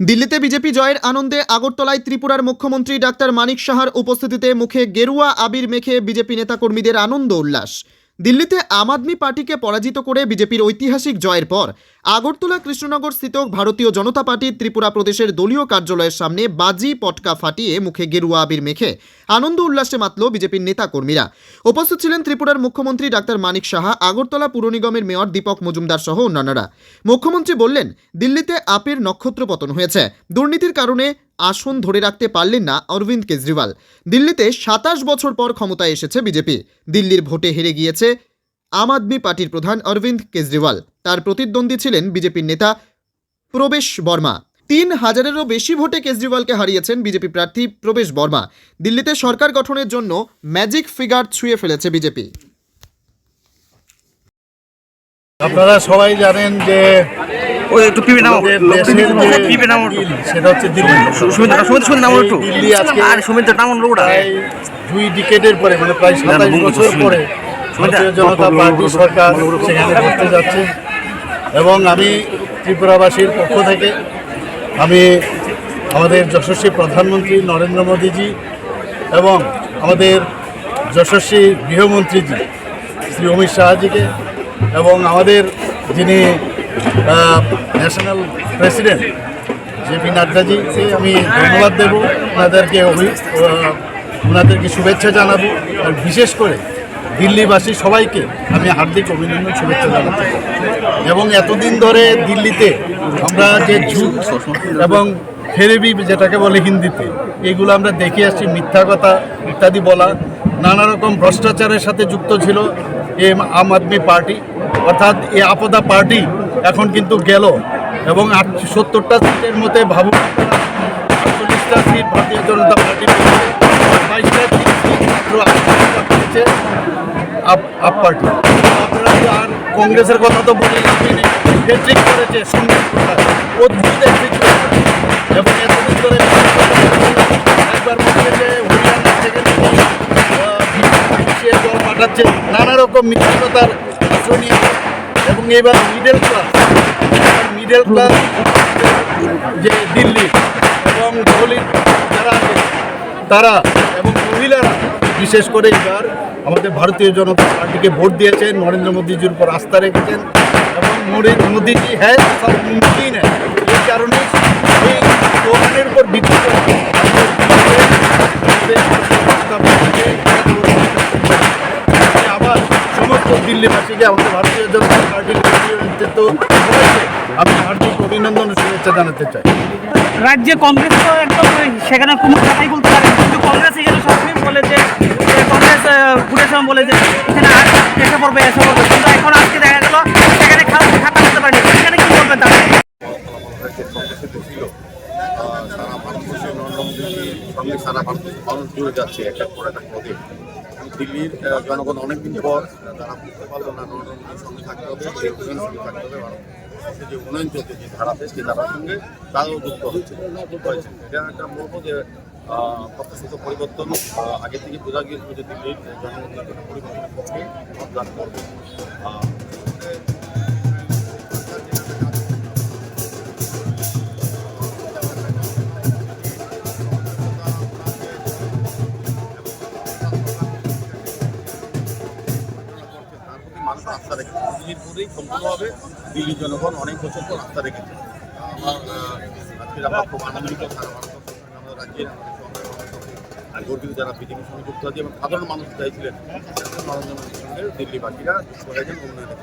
দিল্লিতে বিজেপি জয়ের আনন্দে আগরতলায় ত্রিপুরার মুখ্যমন্ত্রী ডাক্তার মানিক সাহার উপস্থিতিতে মুখে গেরুয়া আবির মেখে বিজেপি নেতাকর্মীদের আনন্দ উল্লাস। দিল্লিতে আম আদমি পার্টিকে পরাজিত করে বিজেপির ঐতিহাসিক জয়ের পর আগরতলা কৃষ্ণনগর স্থিত ভারতীয় জনতা পার্টির ত্রিপুরা প্রদেশের দলীয় কার্যালয়ের সামনে বাজি পটকা ফাটিয়ে মুখে গেরুয়া আবির মেখে আনন্দ উল্লাসে মাতল বিজেপির নেতাকর্মীরা। উপস্থিত ছিলেন ত্রিপুরার মুখ্যমন্ত্রী ডাক্তার মানিক সাহা, আগরতলা পুর নিগমের মেয়র দীপক মজুমদার সহ অন্যান্যরা। মুখ্যমন্ত্রী বললেন, দিল্লিতে আপের নক্ষত্র পতন হয়েছে। দুর্নীতির কারণে আসন ধরে রাখতে পারলেন না অরবিন্দ কেজরিওয়াল। দিল্লিতে সাতাশ বছর পর ক্ষমতায় এসেছে বিজেপি। দিল্লির ভোটে হেরে গিয়েছে আম আদমি পার্টির প্রধান অরবিন্দ কেজরিওয়াল। তার প্রতিদ্বন্দ্বী ছিলেন বিজেপির নেতা প্রবেশ বর্মা। তিন হাজারেরও বেশি ভোটে কেজরিওয়ালকে হারিয়েছেন বিজেপি প্রার্থী প্রবেশ বর্মা। দিল্লিতে সরকার গঠনের জন্য ম্যাজিক ফিগার ছুঁয়ে ফেলেছে বিজেপি। আপনারা সবাই জানেন যে ওই একটু পিপে নামো। পিপে নামো। সেটা হচ্ছে দিল্লি। সুমিত সুমিত সুমিত নামো একটু। আর সুমিত নামো প্রায় দুই ডিকেটের পরে মানে প্রায় সাতাশ বছর পরে জনতা পার্টি সরকার বঙ্গ, বঙ্গ, সেখানে করতে যাচ্ছে। এবং আমি ত্রিপুরাবাসীর পক্ষ থেকে আমি আমাদের যশস্বী প্রধানমন্ত্রী নরেন্দ্র মোদীজি এবং আমাদের যশস্বী গৃহমন্ত্রীজি শ্রী অমিত শাহজিকে এবং আমাদের যিনি ন্যাশনাল প্রেসিডেন্ট জেপি নাড্ডাজিকে আমি ধন্যবাদ দেব। ওনাদেরকে অভি- ওনাদেরকে শুভেচ্ছা জানাব। আর বিশেষ করে দিল্লিবাসী সবাইকে আমি হার্দিক অভিনন্দন শুভেচ্ছা জানাতে এবং এতদিন ধরে দিল্লিতে আমরা যে ঝুট এবং ফেরেবি যেটাকে বলে হিন্দিতে, এগুলো আমরা দেখে আসছি, মিথ্যা কথা ইত্যাদি বলা, নানা রকম ভ্রষ্টাচারের সাথে যুক্ত ছিল এই আম আদমি পার্টি, অর্থাৎ এ আপদা পার্টি এখন কিন্তু গেল। এবং সত্তরটা সিটের মধ্যে ভাবুন, আটচল্লিশটা সিট ভারতীয় জনতা পার্টি বাইশটা সিট আপ পার্টি। আপনারা আর কংগ্রেসের কথা তো বলে লাভই করেছে অদ্ভুত এবং এতদিন ধরে একবার হরিয়ানা থেকে পাঠাচ্ছে, নানা রকম মিথ্যাকতার আশ্রয় নিয়ে এবং এবার মিডল ক্লাস মিডল ক্লাস যে দিল্লি এবং দলিত যারা আছে, তারা এবং মহিলারা, বিশেষ করে এবার আমাদের ভারতীয় জনতা পার্টিকে ভোট দিয়েছেন, নরেন্দ্র মোদীজির উপর আস্থা রেখেছেন এবং মোদী- মোদীজি হ্যাঁ সব মুমকিন হ্যাঁ এই কারণে দিল্লিবাসীকে আমাদের ভারতীয় জনতা পার্টির নেতৃত্ব সবাইকে আমি হার্দিক অভিনন্দন ও শুভেচ্ছা জানাতে চাই। রাজ্যে কংগ্রেস তো একদম সেখানে কোনো কথাই বলতে পারে। কিন্তু কংগ্রেস এখানে সবসময় বলে যে যে কংগ্রেস ভোটের সময় বলে যে এখানে আর এসে পড়বে এসে পড়বে। কিন্তু এখন আজকে দেখা গেল সেখানে খাওয়া খাতা করতে পারেনি। সেখানে কি বলবেন তারা সারা ভারতবর্ষে নরেন্দ্র মোদীজির সঙ্গে সারা ভারতবর্ষের মানুষ জুড়ে যাচ্ছে একটা পর একটা পদে দিল্লির জনগণ অনেকদিন পর তারা বুঝতে পারল না, নরেন্দ্র সঙ্গে থাকতে হবে সঙ্গে থাকতে হবে ভারতবর্ষে যে উন্নয়ন চলছে, যে ধারাতে সেই ধারার সঙ্গে তারাও যুক্ত হয়েছে। এটা একটা বলব যে প্রত্যাশিত পরিবর্তন আগে থেকে বোঝা গিয়েছিল যে দিল্লির জনগণ পরিবর্তনের পক্ষে মতদান করবে রেখেছে প্রতি সম্পূর্ণভাবে দিল্লির জনগণ অনেক বছর পর আস্থা রেখেছে আমার আমরা খুব আনন্দিত। সারা আমাদের রাজ্যের গর্বিত যারা বিজেপির সঙ্গে যুক্ত আছে এবং সাধারণ মানুষ চাইছিলেন নরেন্দ্র মোদীর সঙ্গে দিল্লিবাসীরা যুক্ত হয়েছেন, উন্নয়নের।